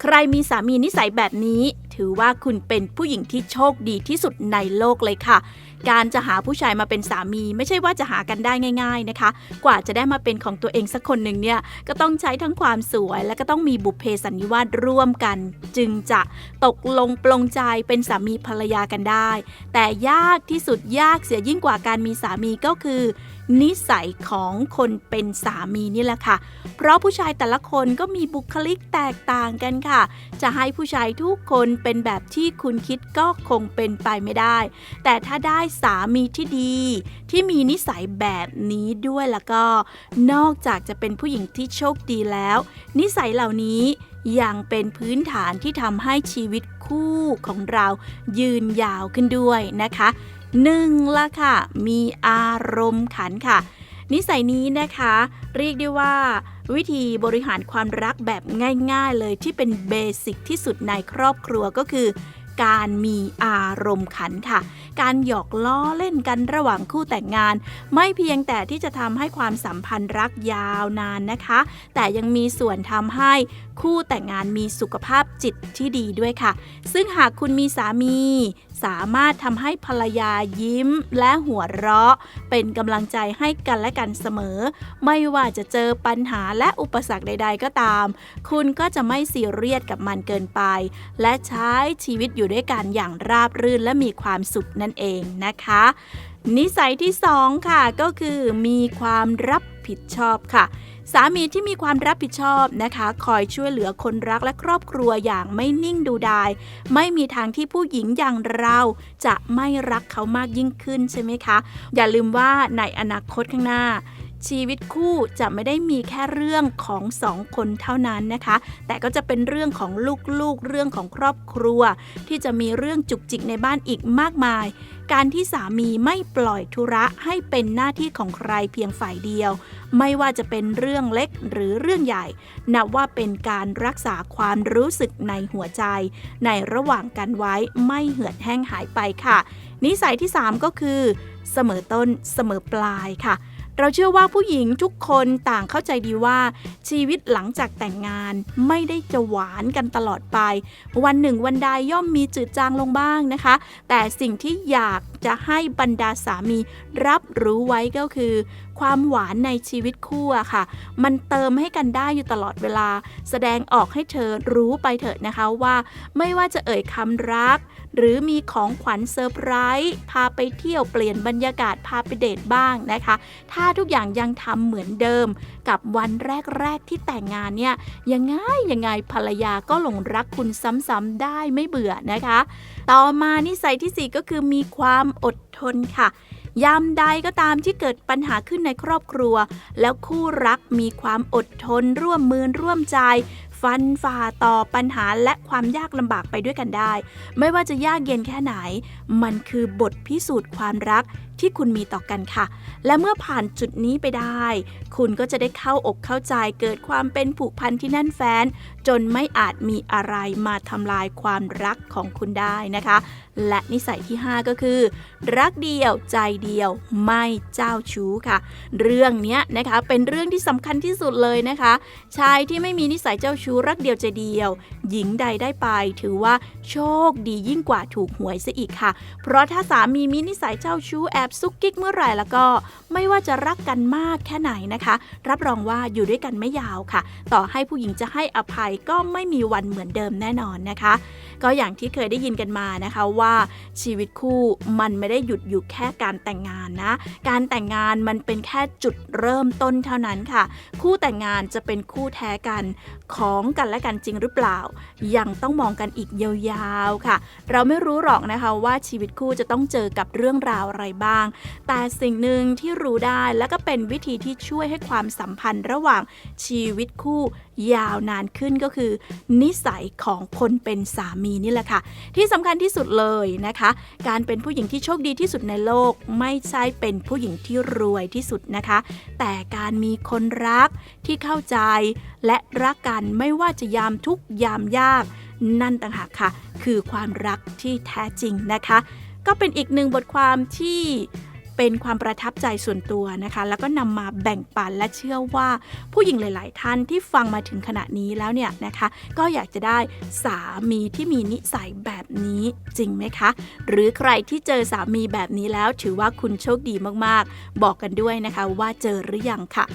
ใครมีสามีนิสัยแบบนี้ถือว่าคุณเป็นผู้หญิงที่โชคดีที่สุดในโลกเลยค่ะ การจะหาผู้ชายมาเป็นสามี ไม่ใช่ว่าจะหากันได้ง่าย ๆนะคะ กว่าจะได้มาเป็นของตัวเองสักคนหนึ่งเนี่ยก็ต้องใช้ทั้งความสวย และก็ต้องมีบุพเพสันนิวาสร่วมกัน จึงจะตกลงปลงใจเป็นสามีภรรยากันได้ แต่ยากที่สุดยากเสียยิ่งกว่าการมีสามีก็คือ นิสัยของคนเป็นสามีนี่แหละค่ะ เพราะผู้ชายแต่ละคนก็มีบุคลิกแตกต่างกันค่ะ จะให้ผู้ชายทุกคนเป็นแบบที่คุณคิดก็คงเป็นไปไม่ได้ แต่ถ้าได้สามีที่ดี ที่มีนิสัยแบบนี้ด้วยแล้วก็ นอกจากจะเป็นผู้หญิงที่โชคดีแล้ว นิสัยเหล่านี้ยังเป็นพื้นฐานที่ทำให้ชีวิตคู่ของเรายืนยาวขึ้นด้วยนะคะหนึ่งละค่ะ มีอารมณ์ขันค่ะ นิสัยนี้นะคะ เรียกได้ว่า วิธีบริหารความรักแบบง่าย ๆ เลยที่เป็นเบสิกที่สุดในครอบครัวก็คือ การมีอารมณ์ขันค่ะ การหยอกล้อเล่นกันระหว่างคู่แต่งงาน ไม่เพียงแต่ที่จะทำให้ความสัมพันธ์รักยาวนานนะคะ แต่ยังมีส่วนทำให้คู่แต่งงานมีสุขภาพจิตที่ดีด้วยค่ะ ซึ่งหากคุณมีสามี สามารถทำให้ภรรยายิ้มและหัวเราะ เป็นกำลังใจให้กันและกันเสมอ ไม่ว่าจะเจอปัญหาและอุปสรรคใด ๆ ก็ตาม คุณก็จะไม่ซีเรียสกับมันเกินไป และใช้ชีวิตอยู่ด้วยกันอย่างราบรื่นและมีความสุขนั่นเองนะคะ นิสัยที่สองค่ะก็คือมีความรับผิดชอบค่ะสามีที่มีความรับผิดชอบนะคะ คอยช่วยเหลือคนรักและครอบครัวอย่างไม่นิ่งดูดาย ไม่มีทางที่ผู้หญิงอย่างเราจะไม่รักเขามากยิ่งขึ้นใช่ไหมคะ อย่าลืมว่าในอนาคตข้างหน้า ชีวิตคู่จะไม่ได้มีแค่เรื่องของสองคนเท่านั้นนะคะ แต่ก็จะเป็นเรื่องของลูกๆ เรื่องของครอบครัว ที่จะมีเรื่องจุกจิกในบ้านอีกมากมาย การที่สามีไม่ปล่อยธุระให้เป็นหน้าที่ของใครเพียงฝ่ายเดียว ไม่ว่าจะเป็นเรื่องเล็กหรือเรื่องใหญ่ นับว่าเป็นการรักษาความรู้สึกในหัวใจ ในระหว่างกันไว้ไม่เหือดแห้งหายไปค่ะ นิสัยที่ 3 ก็คือ เสมอต้นเสมอปลายค่ะ เราเชื่อว่าผู้หญิงทุกคนต่างเข้าใจดีว่า ชีวิตหลังจากแต่งงานไม่ได้จะหวานกันตลอดไป วันหนึ่งวันใดย่อมมีจืดจางลงบ้างนะคะ แต่สิ่งที่อยากจะให้บรรดาสามีรับรู้ไว้ก็คือ ความหวานในชีวิตคู่อะค่ะ มันเติมให้กันได้อยู่ตลอดเวลา แสดงออกให้เธอรู้ไปเถอะนะคะว่า ไม่ว่าจะเอ่ยคำรัก หรือมีของขวัญเซอร์ไพรส์พาไปเที่ยวเปลี่ยนบรรยากาศพาไปเดทบ้างนะคะ ถ้าทุกอย่างยังทำเหมือนเดิม กับวันแรก ๆ ที่แต่งงานเนี่ยยังไงยังไงภรรยาก็หลงรักคุณซ้ำๆได้ไม่เบื่อนะคะ ต่อมานิสัยที่ 4 ก็คือมีความอดทนค่ะยามใดก็ตามที่เกิดปัญหาขึ้นในครอบครัว แล้วคู่รักมีความอดทนร่วมมือร่วมใจ ฟันฝ่าต่อปัญหาและความยากลำบากไปด้วยกันได้ ไม่ว่าจะยากเย็นแค่ไหน มันคือบทพิสูจน์ความรัก ที่คุณมีต่อกันค่ะ และเมื่อผ่านจุดนี้ไปได้ คุณก็จะได้เข้าอกเข้าใจเกิดความเป็นผูกพันที่แน่นแฟ้น จนไม่อาจมีอะไรมาทำลายความรักของคุณได้นะคะ และนิสัยที่ 5 ก็คือ รักเดียวใจเดียวไม่เจ้าชู้ค่ะ เรื่องเนี้ยนะคะเป็นเรื่องที่สำคัญที่สุดเลยนะคะ ชายที่ไม่มีนิสัยเจ้าชู้รักเดียวใจเดียว หญิงใดได้ไป ถือว่าโชคดียิ่งกว่าถูกหวยซะอีกค่ะ เพราะถ้าสามีมีนิสัยเจ้าชู้แอบซุกกิ๊กเมื่อไหร่แล้วก็ ไม่ว่าจะรักกันมากแค่ไหนนะคะ รับรองว่าอยู่ด้วยกันไม่ยาวค่ะ ต่อให้ผู้หญิงจะให้อภัยก็ไม่มีวันเหมือนเดิมแน่นอนนะคะ ก็อย่างที่เคยได้ยินกันมานะคะว่าชีวิตคู่มันไม่ได้หยุดอยู่แค่การแต่งงานนะ การแต่งงานมันเป็นแค่จุดเริ่มต้นเท่านั้นค่ะ คู่แต่งงานจะเป็นคู่แท้กันของกันและกันจริงหรือเปล่า ยังต้องมองกันอีกยาวๆค่ะ เราไม่รู้หรอกนะคะว่าชีวิตคู่จะต้องเจอกับเรื่องราวอะไรบ้างแต่สิ่งหนึ่งที่รู้ได้และก็เป็นวิธีที่ช่วยให้ความสัมพันธ์ระหว่างชีวิตคู่ยาวนานขึ้นก็คือ นิสัยของคนเป็นสามีนี่แหละค่ะ ที่สำคัญที่สุดเลยนะคะ การเป็นผู้หญิงที่โชคดีที่สุดในโลก ไม่ใช่เป็นผู้หญิงที่รวยที่สุดนะคะ แต่การมีคนรักที่เข้าใจ และรักกันไม่ว่าจะยามทุกยามยาก นั่นต่างหากค่ะ คือความรักที่แท้จริงนะคะ ก็เป็นอีกหนึ่งบทความที่เป็นความประทับใจส่วนตัวนะคะ แล้วก็นำมาแบ่งปันและเชื่อว่าผู้หญิงหลาย ๆ ท่านที่ฟังมาถึงขณะนี้แล้วเนี่ยนะคะ ก็อยากจะได้สามีที่มีนิสัยแบบนี้จริงไหมคะ หรือใครที่เจอสามีแบบนี้แล้วถือว่าคุณโชคดีมาก ๆ บอกกันด้วยนะคะว่าเจอหรือยังค่ะ